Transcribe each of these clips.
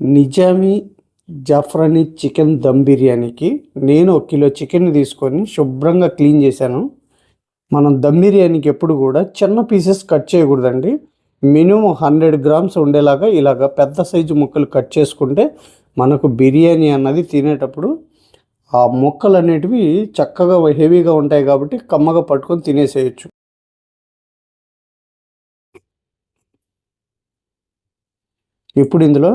Nizami zafrani chicken dum బిర్యానీకి నేను ఒక కిలో చికెన్ తీసుకొని శుభ్రంగా క్లీన్ చేశాను. మనం దమ్ బిర్యానీకి ఎప్పుడు కూడా చిన్న పీసెస్ కట్ చేయకూడదండి. మినిమం హండ్రెడ్ గ్రామ్స్ ఉండేలాగా ఇలాగ పెద్ద సైజు ముక్కలు కట్ చేసుకుంటే మనకు బిర్యానీ అన్నది తినేటప్పుడు ఆ ముక్కలు అనేటివి చక్కగా హెవీగా ఉంటాయి కాబట్టి కమ్మగా పట్టుకొని తినేసేయచ్చు. ఇప్పుడు ఇందులో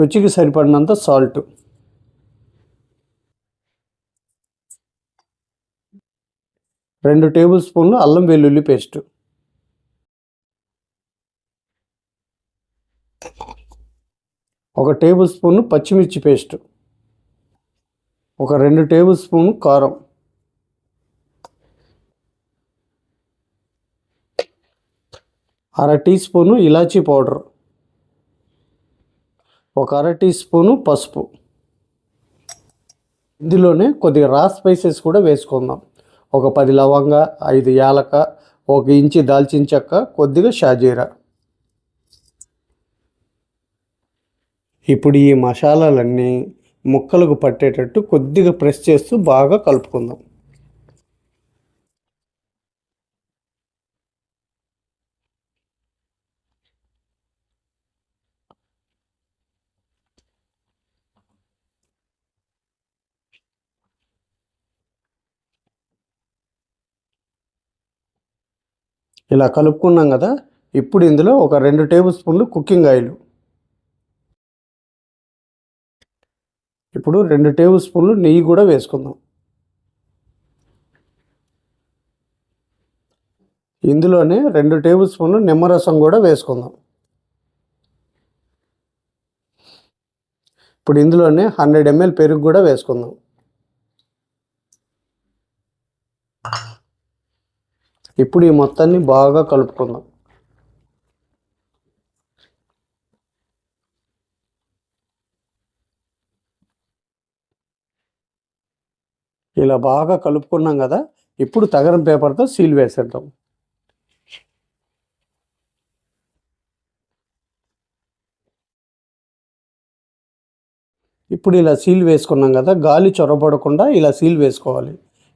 రుచికి సరిపడినంత సాల్ట్. రెండు టేబుల్ స్పూన్లు అల్లం వెల్లుల్లి పేస్ట్. ఒక టేబుల్ స్పూన్ పచ్చిమిర్చి పేస్ట్. ఒక రెండు టేబుల్ స్పూన్ కారం. అర టీ స్పూను ఇలాచీ పౌడర్. ఒక అర టీ స్పూను పసుపు. ఇందులోనే కొద్దిగా రా స్పైసెస్ కూడా వేసుకుందాం. ఒక పది లవంగ ఐదు యాలక ఒక ఇంచి దాల్చిన చెక్క కొద్దిగా షాజీరా. ఇప్పుడు ఈ మసాలాలన్నీ ముక్కలకు పట్టేటట్టు కొద్దిగా ప్రెస్ చేస్తూ బాగా కలుపుకుందాం. ఇలా కలుపుకున్నాం కదా ఇప్పుడు ఇందులో ఒక రెండు టేబుల్ స్పూన్లు కుకింగ్ ఆయిల్. ఇప్పుడు రెండు టేబుల్ స్పూన్లు నెయ్యి కూడా వేసుకుందాం. ఇందులోనే రెండు టేబుల్ స్పూన్లు నిమ్మరసం కూడా వేసుకుందాం. ఇప్పుడు ఇందులోనే హండ్రెడ్ ఎంఎల్ పెరుగు కూడా వేసుకుందాం. ఇప్పుడు ఈ మొత్తాన్ని బాగా కలుపుకుందాం. ఇలా బాగా కలుపుకున్నాం కదా ఇప్పుడు తగరం పేపర్తో సీల్ వేసేద్దాం. ఇప్పుడు ఇలా సీల్ వేసుకున్నాం కదా గాలి చొరబడకుండా ఇలా సీల్ వేసుకోవాలి.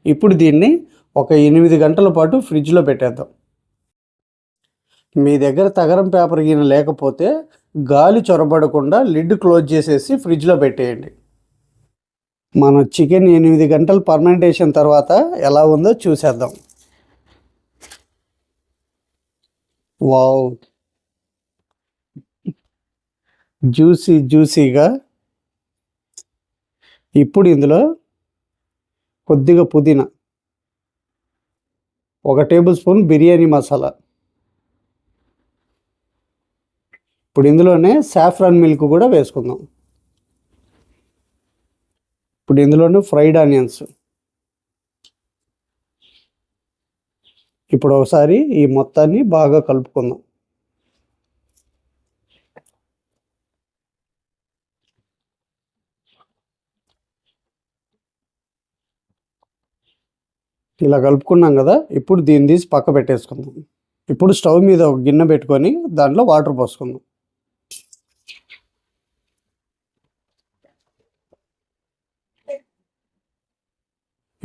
ఇప్పుడు దీన్ని ఒక ఎనిమిది గంటల పాటు ఫ్రిడ్జ్లో పెట్టేద్దాం. మీ దగ్గర తగరం పేపర్ గిన లేకపోతే గాలి చొరబడకుండా లిడ్ క్లోజ్ చేసేసి ఫ్రిడ్జ్లో పెట్టేయండి. మన చికెన్ ఎనిమిది గంటలు పర్మెంటేషన్ తర్వాత ఎలా ఉందో చూసేద్దాం. వావ్! జ్యూసీ జ్యూసీగా ఇప్పుడు ఇందులో కొద్దిగా పుదీనా ఒక టేబుల్ స్పూన్ బిర్యానీ మసాలా. ఇప్పుడు ఇందులోనే సాఫ్రాన్ మిల్క్ కూడా వేసుకుందాం. ఇప్పుడు ఇందులోనే ఫ్రైడ్ ఆనియన్స్. ఇప్పుడు ఒకసారి ఈ మొత్తాన్ని బాగా కలుపుకుందాం. ఇలా కలుపుకున్నాం కదా ఇప్పుడు దీన్ని తీసి పక్క పెట్టేసుకుందాం. ఇప్పుడు స్టవ్ మీద ఒక గిన్నె పెట్టుకొని దాంట్లో వాటర్ పోసుకుందాం.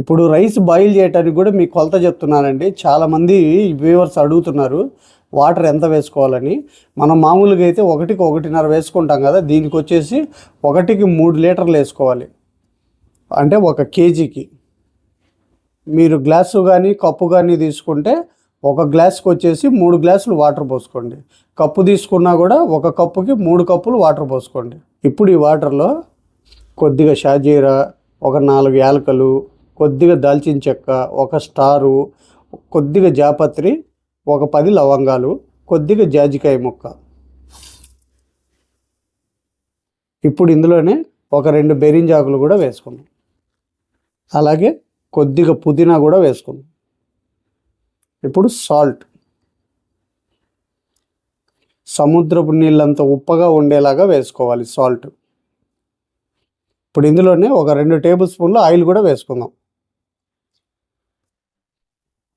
ఇప్పుడు రైస్ బాయిల్ చేయడానికి కూడా మీకు కొలత చెప్తున్నానండి. చాలామంది వ్యూవర్స్ అడుగుతున్నారు వాటర్ ఎంత వేసుకోవాలని? మనం మామూలుగా అయితే ఒకటికి ఒకటిన్నర వేసుకుంటాం కదా దీనికి వచ్చేసి ఒకటికి మూడు లీటర్లు వేసుకోవాలి. అంటే ఒక కేజీకి. మీరు గ్లాసు కానీ కప్పు కానీ తీసుకుంటే ఒక గ్లాస్కి వచ్చేసి మూడు గ్లాసులు వాటర్ పోసుకోండి. కప్పు తీసుకున్నా కూడా ఒక కప్పుకి మూడు కప్పులు వాటర్ పోసుకోండి. ఇప్పుడు ఈ వాటర్లో కొద్దిగా షాజీరా ఒక నాలుగు యాలకలు కొద్దిగా దాల్చిన చెక్క ఒక స్టారు కొద్దిగా జాపత్రి ఒక పది లవంగాలు కొద్దిగా జాజికాయ ముక్క. ఇప్పుడు ఇందులోనే ఒక రెండు బెరింజాకులు కూడా వేసుకున్నాం అలాగే కొద్దిగా పుదీనా కూడా వేసుకుందాం. ఇప్పుడు సాల్ట్. సముద్రపు నీళ్ళంత ఉప్పగా ఉండేలాగా వేసుకోవాలి సాల్ట్. ఇప్పుడు ఇందులోనే ఒక రెండు టేబుల్ స్పూన్లు ఆయిల్ కూడా వేసుకుందాం.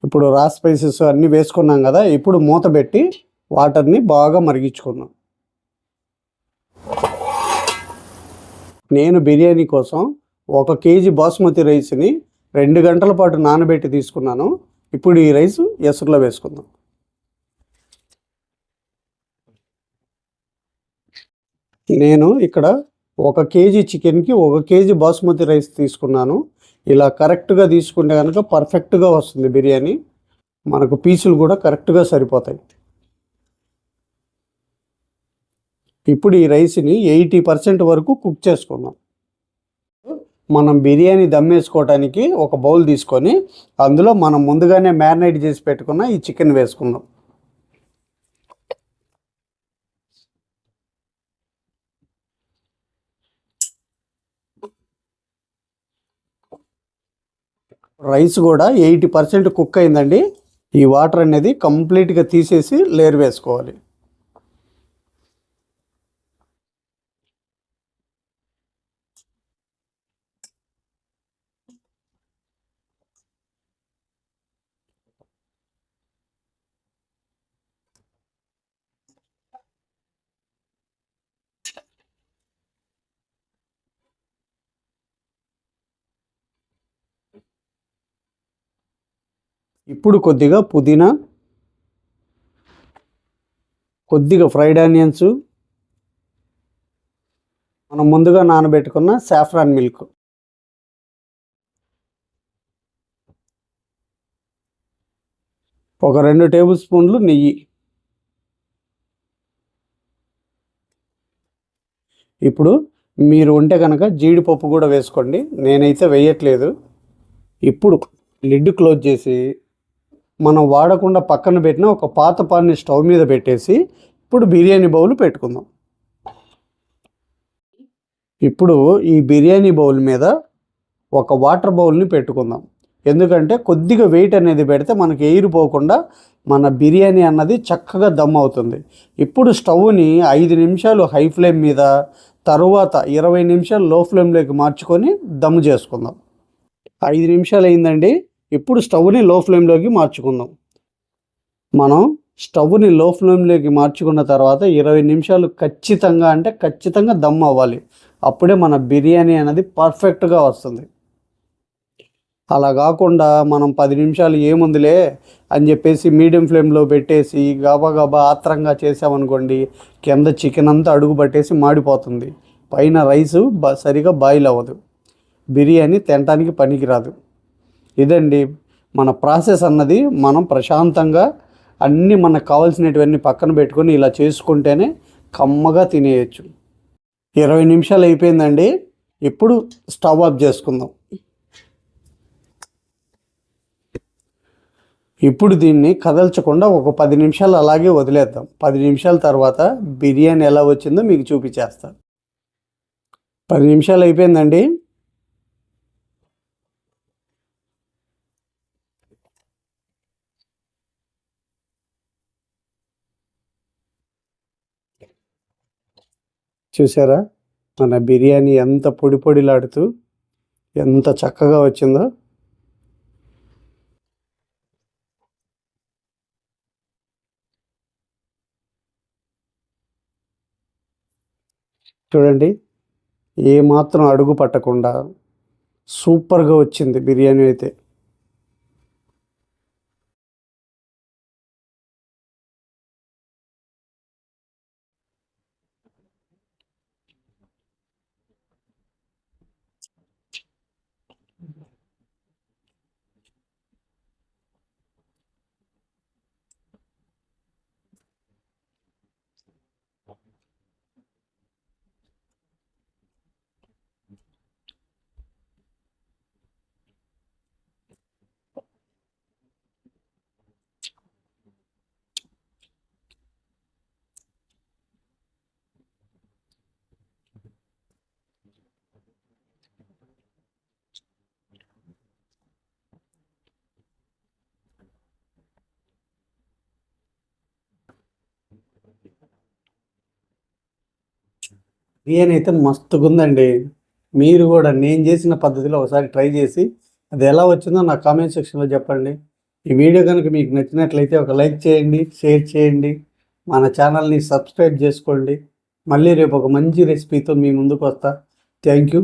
ఇప్పుడు రా స్పైసెస్ అన్నీ వేసుకున్నాం కదా ఇప్పుడు మూత పెట్టి వాటర్ని బాగా మరిగించుకుందాం. నేను బిర్యానీ కోసం ఒక కేజీ బాస్మతి రైస్ని రెండు గంటల పాటు నానబెట్టి తీసుకున్నాను. ఇప్పుడు ఈ రైస్ ఎసురులో వేసుకుందాం. నేను ఇక్కడ ఒక కేజీ చికెన్కి ఒక కేజీ బాస్మతి రైస్ తీసుకున్నాను. ఇలా కరెక్ట్గా తీసుకుంటే కనుక పర్ఫెక్ట్గా వస్తుంది బిర్యానీ. మనకు పీసులు కూడా కరెక్ట్గా సరిపోతాయి. ఇప్పుడు ఈ రైస్ని ఎయిటీ పర్సెంట్ వరకు కుక్ చేసుకుందాం. మనం బిర్యానీ దమ్మేసుకోవడానికి ఒక బౌల్ తీసుకొని అందులో మనం ముందుగానే మ్యారినేట్ చేసి పెట్టుకున్న ఈ చికెన్ వేసుకుందాం. రైస్ కూడా ఎయిటీ పర్సెంట్ కుక్ అయిందండి. ఈ వాటర్ అనేది కంప్లీట్గా తీసేసి లేరు వేసుకోవాలి. ఇప్పుడు కొద్దిగా పుదీనా కొద్దిగా ఫ్రైడ్ ఆనియన్స్ మనం ముందుగా నానబెట్టుకున్న సాఫ్రాన్ మిల్క్. ఒక రెండు టేబుల్ స్పూన్లు నెయ్యి. ఇప్పుడు మీరు ఉంటే కనుక జీడిపప్పు కూడా వేసుకోండి. నేనైతే వేయట్లేదు. ఇప్పుడు లిడ్ క్లోజ్ చేసి మనం వాడకుండా పక్కన పెట్టిన ఒక పాత పాన్ని స్టవ్ మీద పెట్టేసి ఇప్పుడు బిర్యానీ బౌల్ పెట్టుకుందాం. ఇప్పుడు ఈ బిర్యానీ బౌల్ మీద ఒక వాటర్ బౌల్ని పెట్టుకుందాం. ఎందుకంటే కొద్దిగా వెయిట్ అనేది పెడితే మనకి ఎయిర్ పోకుండా మన బిర్యానీ అన్నది చక్కగా దమ్ అవుతుంది. ఇప్పుడు స్టవ్ని ఐదు నిమిషాలు హై ఫ్లేమ్ మీద తరువాత ఇరవై నిమిషాలు లో ఫ్లేమ్లోకి మార్చుకొని దమ్ చేసుకుందాం. ఐదు నిమిషాలు అయిందండి. ఇప్పుడు స్టవ్ని లో ఫ్లేమ్లోకి మార్చుకుందాం. మనం స్టవ్ని లో ఫ్లేమ్లోకి మార్చుకున్న తర్వాత ఇరవై నిమిషాలు ఖచ్చితంగా అంటే ఖచ్చితంగా దమ్ అవ్వాలి. అప్పుడే మన బిర్యానీ అనేది పర్ఫెక్ట్గా వస్తుంది. అలా కాకుండా మనం పది నిమిషాలు ఏముందిలే అని చెప్పేసి మీడియం ఫ్లేమ్లో పెట్టేసి గబా గబా ఆత్రంగా చేసామనుకోండి కింద చికెన్ అంతా అడుగు పట్టేసి మాడిపోతుంది. పైన రైసు బ సరిగా బాయిల్ అవ్వదు. బిర్యానీ తినటానికి పనికిరాదు. ఇదండి మన ప్రాసెస్ అన్నది మనం ప్రశాంతంగా అన్నీ మనకు కావాల్సినటువన్నీ పక్కన పెట్టుకొని ఇలా చేసుకుంటేనే కమ్మగా తినేయచ్చు. ఇరవై నిమిషాలు అయిపోయిందండి. ఇప్పుడు స్టవ్ ఆఫ్ చేసుకుందాం. ఇప్పుడు దీన్ని కదల్చకుండా ఒక పది నిమిషాలు అలాగే వదిలేద్దాం. పది నిమిషాల తర్వాత బిర్యానీ ఎలా వచ్చిందో మీకు చూపించేస్తాను పది నిమిషాలు అయిపోయిందండి. చూసారా? మన బిర్యానీ ఎంత పొడి పొడిలాడుతూ ఎంత చక్కగా వచ్చిందో. చూడండి ఏమాత్రం అడుగు పట్టకుండా సూపర్గా వచ్చింది బిర్యానీ అయితే. బిర్యానీ అయితే మస్తుగా ఉందండి మీరు కూడా నేను చేసిన పద్ధతిలో ఒకసారి ట్రై చేసి అది ఎలా వచ్చిందో నా కామెంట్ సెక్షన్లో చెప్పండి. ఈ వీడియో కనుక మీకు నచ్చినట్లయితే ఒక లైక్ చేయండి షేర్ చేయండి మన ఛానల్ని సబ్స్క్రైబ్ చేసుకోండి. మళ్ళీ రేపు ఒక మంచి రెసిపీతో మీ ముందుకు వస్తా. థ్యాంక్ యూ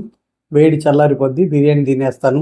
వేడి చల్లారిపోద్ది బిర్యానీ తినేస్తాను.